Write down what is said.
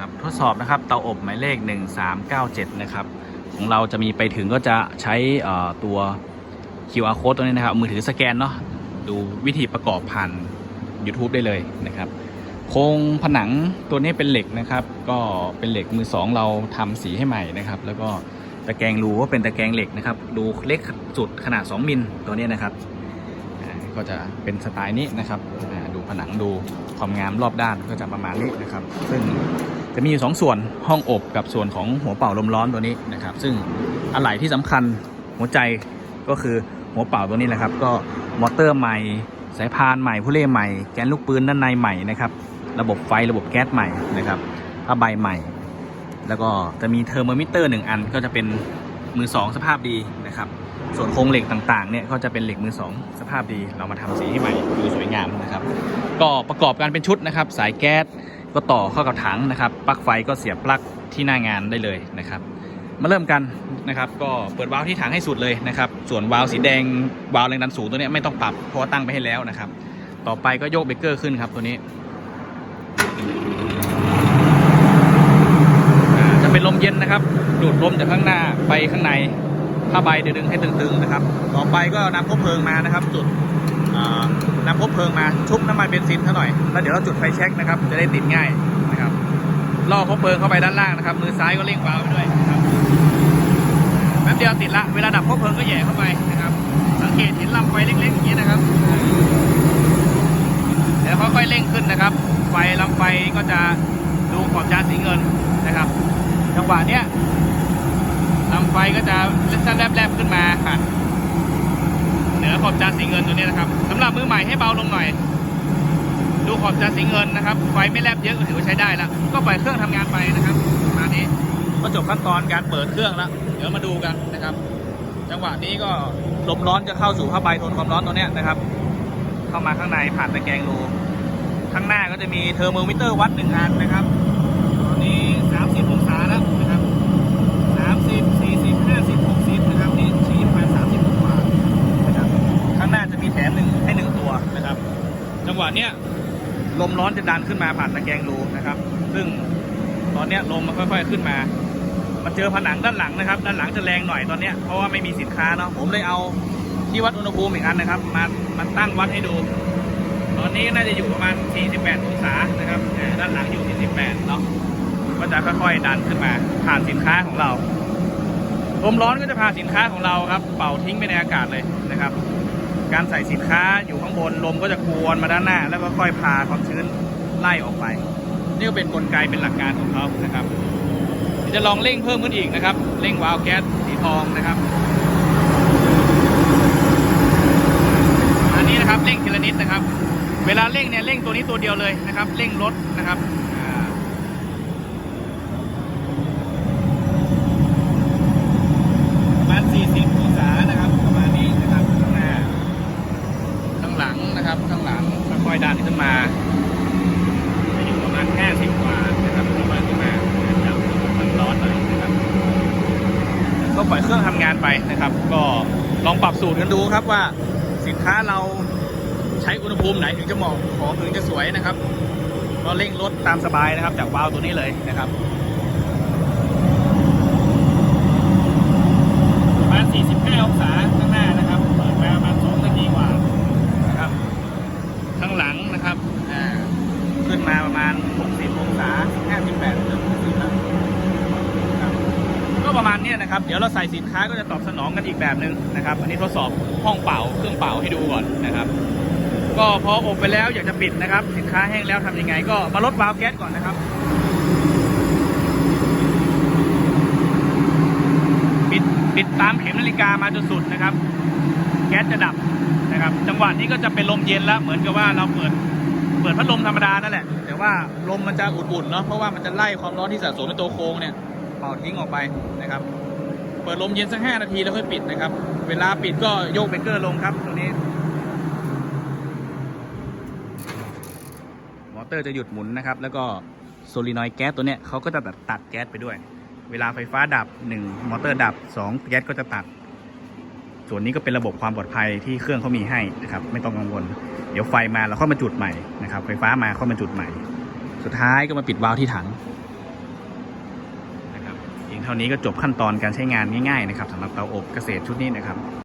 ครับทดสอบนะครับเตาอบหมายเลข 1397 นะครับของเราจะมีไปถึงก็จะใช้ตัว QR code ตัวนี้นะครับ มือถือสแกนเนาะดูวิธีประกอบผ่าน YouTube ได้เลยนะครับโครงผนังตัวนี้เป็นเหล็กนะครับ ก็เป็นเหล็กมือสองเราทำสีให้ใหม่นะครับ แล้วก็ตะแกรงรูก็เป็นตะแกรงเหล็กนะครับดูเล็กสุดขนาด 2มิลตัวนี้นะครับก็จะเป็นสไตล์นี้นะครับดูผนังดูความงามรอบด้านก็จะประมาณนี้นะครับ ซึ่ง จะมีอยู่สองส่วนห้องอบกับส่วนของหัวเป่าลมร้อนตัวนี้นะครับ ซึ่งอะไหล่ที่สำคัญหัวใจก็คือหัวเป่าตัวนี้แหละครับ ก็มอเตอร์ใหม่ สายพานใหม่ผู้เล่ใหม่ แกนลูกปืนด้านในใหม่นะครับ ระบบไฟระบบแก๊สใหม่นะครับผ้าใบใหม่ แล้วก็จะมีเทอร์โมมิเตอร์หนึ่งอันก็จะเป็นมือสองสภาพดีนะครับ ส่วนโครงเหล็กต่างๆเนี่ยก็จะเป็นเหล็กมือสองสภาพดี เรามาทำสีให้ใหม่ดูสวยงามนะครับ ก็ประกอบกันเป็นชุดนะครับ สายแก๊ส ก็ต่อเข้ากับถังนะครับ ปลั๊กไฟก็เสียบปลั๊กที่หน้างานได้เลยนะครับ มาเริ่มกันนะครับ ก็เปิดวาล์วที่ถังให้สุดเลยนะครับ ส่วนวาล์วสีแดงวาล์วแรงดันสูงตัวนี้ไม่ต้องปรับเพราะว่าตั้งไปให้แล้วนะครับ ต่อไปก็โยกเบรกเกอร์ขึ้นครับตัวนี้จะเป็นลมเย็นนะครับ ดูดลมจากข้างหน้าไปข้างในผ้าใบดึงให้ตึงๆนะครับ ต่อไปก็นำคบเพลิงมานะครับ จุด นำคบเพลิงมาชุบน้ำมันเบนซินซะหน่อยแล้วเดี๋ยวเราจุดไฟแช็กนะครับ จะได้ติดง่ายนะครับล่อคบเพลิงเข้าไปด้านล่างนะครับ มือซ้ายก็เร่งวาล์วไปด้วยครับแป๊บเดียวติดละเวลาดับคบเพลิงก็แย่เข้าไปนะครับ สังเกตเห็นลำไฟเล็กๆอย่างนี้นะครับเดี๋ยวค่อยๆเร่งขึ้นนะครับ ไฟลำไฟก็จะดูขอบจานสีเงินนะครับจังหวะเนี้ยลำไฟก็จะสั้นแลบๆขึ้นมาค่ะ นือขอบจานสีเงินตัวนี้นะครับสำหรับมือใหม่ให้เบาลงหน่อย ดูขอบจานสีเงินนะครับ ไฟไม่แลบเยอะก็ถือว่าใช้ได้แล้ว ก็ปล่อยเครื่องทำงานไปนะครับมานี้ก็จบขั้นตอนการเปิดเครื่องแล้ว เดี๋ยวมาดูกันนะครับ จังหวะนี้ก็ลมร้อนจะเข้าสู่ผ้าใบทนความร้อนตัวนี้นะครับ เข้ามาข้างในผ่านตะแกรงรูข้างหน้าก็จะมีเทอร์โมมิเตอร์วัดหนึ่งอันนะครับ ตอนนี้ 30 องศาแล้วนะครับ 30 40 50 60 นะครับ นี่ชี้ประมาณ30กว่านะครับ ข้างหน้าจะมีแถมหนึ่งให้หนึ่งตัวนะครับ จังหวะเนี้ยลมร้อนจะดันขึ้นมาผ่านตะแกรงรูนะครับ ซึ่งตอนเนี้ยลมมันค่อย ๆขึ้นมา มาเจอผนังด้านหลังนะครับ ด้านหลังจะแรงหน่อยตอนเนี้ยเพราะว่าไม่มีสินค้าเนาะผมเลยเอาที่วัดอุณหภูมิอีกอันนะครับ มามาตั้งวัดให้ดู ตอนนี้น่าจะอยู่ประมาณ 48 องศานะครับด้านหลังอยู่ 48 เนาะก็จะค่อยๆดันขึ้นมาผ่านสินค้าของเราลมร้อนก็จะพาสินค้าของเราครับ เป่าทิ้งไปในอากาศเลยนะครับ การใส่สินค้าอยู่ข้างบนลมก็จะกวนมาด้านหน้า แล้วก็ค่อยพาความชื้นไล่ออกไป นี่ก็เป็นกลไกเป็นหลักการของเขานะครับ จะลองเร่งเพิ่มขึ้นอีกนะครับเร่งวาล์วแก๊สสีทองนะครับ อันนี้นะครับเร่งทีละนิดนะครับ เวลาเร่งเนี่ยเร่งตัวนี้ตัวเดียวเลยนะครับ เร่งรถนะครับอ่าประมาณ 40 องศานะครับ ประมาณนี้นะครับ ข้างหน้า ข้างหลังนะครับ ข้างหลังค่อยๆดันขึ้นมาจะอยู่ประมาณ 50 กว่านะครับค่อยๆขึ้นมาจับมันร้อนหน่อยนะครับ ก็ ปล่อยเครื่องทำงานไปนะครับ ก็ลองปรับสูตรกันดูครับว่าสินค้าเราใช้อุณหภูมิไหนถึงจะเหมาะของถึงจะสวยนะครับ ก็เร่งรถตามสบายนะครับ จากวาล์วตัวนี้เลยนะครับประมาณ 45 องศาข้างหน้านะครับ เปิดมาประมาณ2นาทีกว่านะครับ ข้างหลังนะครับอ่าขึ้นมาประมาณ 60 องศา 58เกือบ60แล้ว ครับก็ประมาณ เนี้ยนะครับเดี๋ยวเราใส่สินค้าก็จะตอบสนองกันอีกแบบหนึ่งนะครับ อันนี้ทดสอบห้องเป่าเครื่องเป่าให้ดูก่อนนะครับ ก็พออบไปแล้วอยากจะปิดนะครับ สินค้าแห้งแล้วทำยังไง ก็มาลดวาล์วแก๊สก่อนนะครับ ปิดปิดตามเข็มนาฬิกามาจนสุดนะครับ แก๊สจะดับนะครับ จังหวะนี้ก็จะเป็นลมเย็นแล้วเหมือนกับว่าเราเปิดเปิดพัดลมธรรมดานั่นแหละ แต่ว่าลมมันจะอุ่นๆเนาะเพราะว่ามันจะไล่ความร้อนที่สะสมในตัวโค้งเนี่ย ป่าทิ้งออกไปนะครับ เปิดลมเย็นสักห้านาทีแล้วค่อยปิดนะครับ เวลาปิดก็โยกเบรกเกอร์ลงครับตัวนี้ มอเตอร์จะหยุดหมุนนะครับ แล้วก็โซลินอยด์แก๊สตัวเนี้ยเขาก็จะตัดตัดแก๊สไปด้วย เวลาไฟฟ้าดับ 1 มอเตอร์ดับ 2 แก๊สก็จะตัด ส่วนนี้ก็เป็นระบบความปลอดภัยที่เครื่องเขามีให้นะครับ ไม่ต้องกังวล เดี๋ยวไฟมาเราค่อยมาจุดใหม่นะครับ ไฟฟ้ามาค่อยมาจุดใหม่ สุดท้ายก็มาปิดวาล์วที่ถัง เท่านี้ก็จบขั้นตอนการใช้งานง่ายๆนะครับสำหรับเตาอบเกษตรชุดนี้นะครับ